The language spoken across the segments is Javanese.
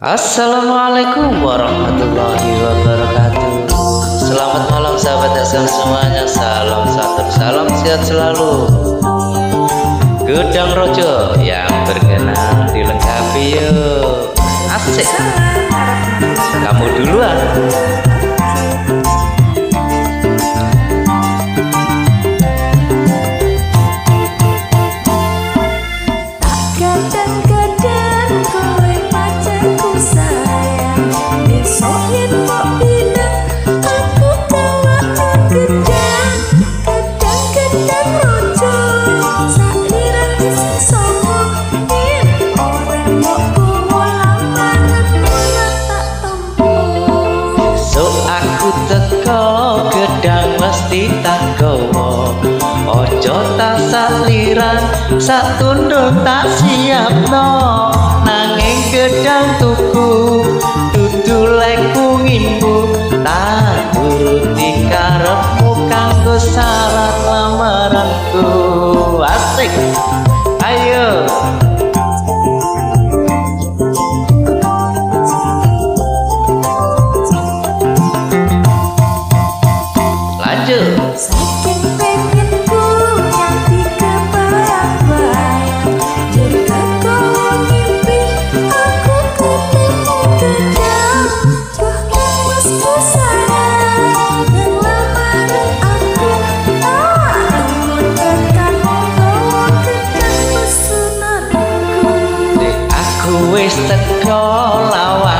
Assalamualaikum warahmatullahi wabarakatuh. Selamat malam sahabat SM semuanya. Salam satu salam sehat selalu. Gedang Rojo yang berkenan dilengkapi yuk. Asik. Kamu duluan teko gedang mesti tak gowo Ojo tak saliran sak tunduk tak siap no Nanging gedang tuku teko lawange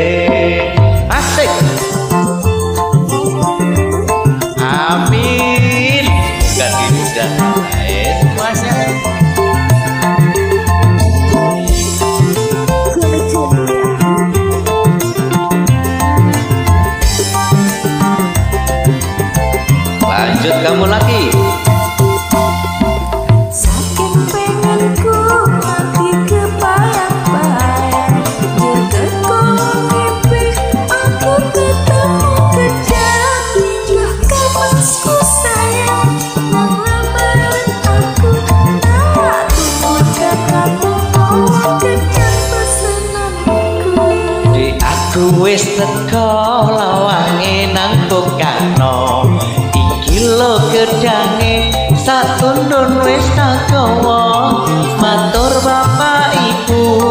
nang bukano Iki lo gedange satundun wis tak Matur bapak ibu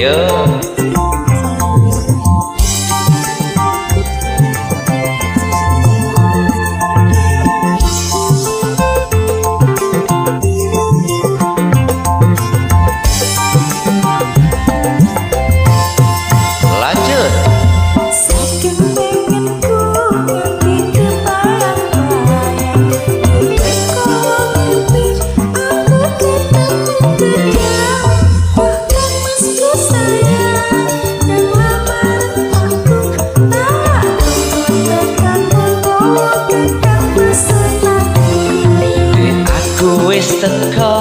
yeah. the call.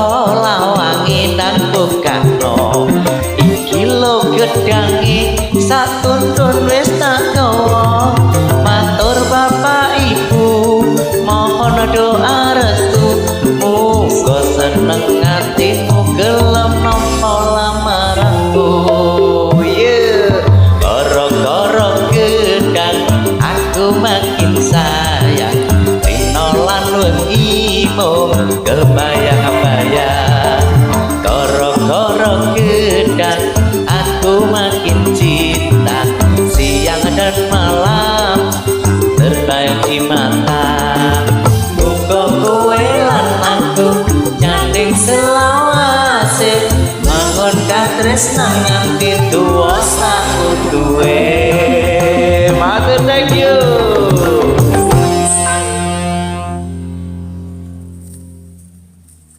Makin cinta. Siang dan malam terbayang di mata. Kowe lan aku nyanding selawase. Mangun katresnan nganti tuwa aku duwe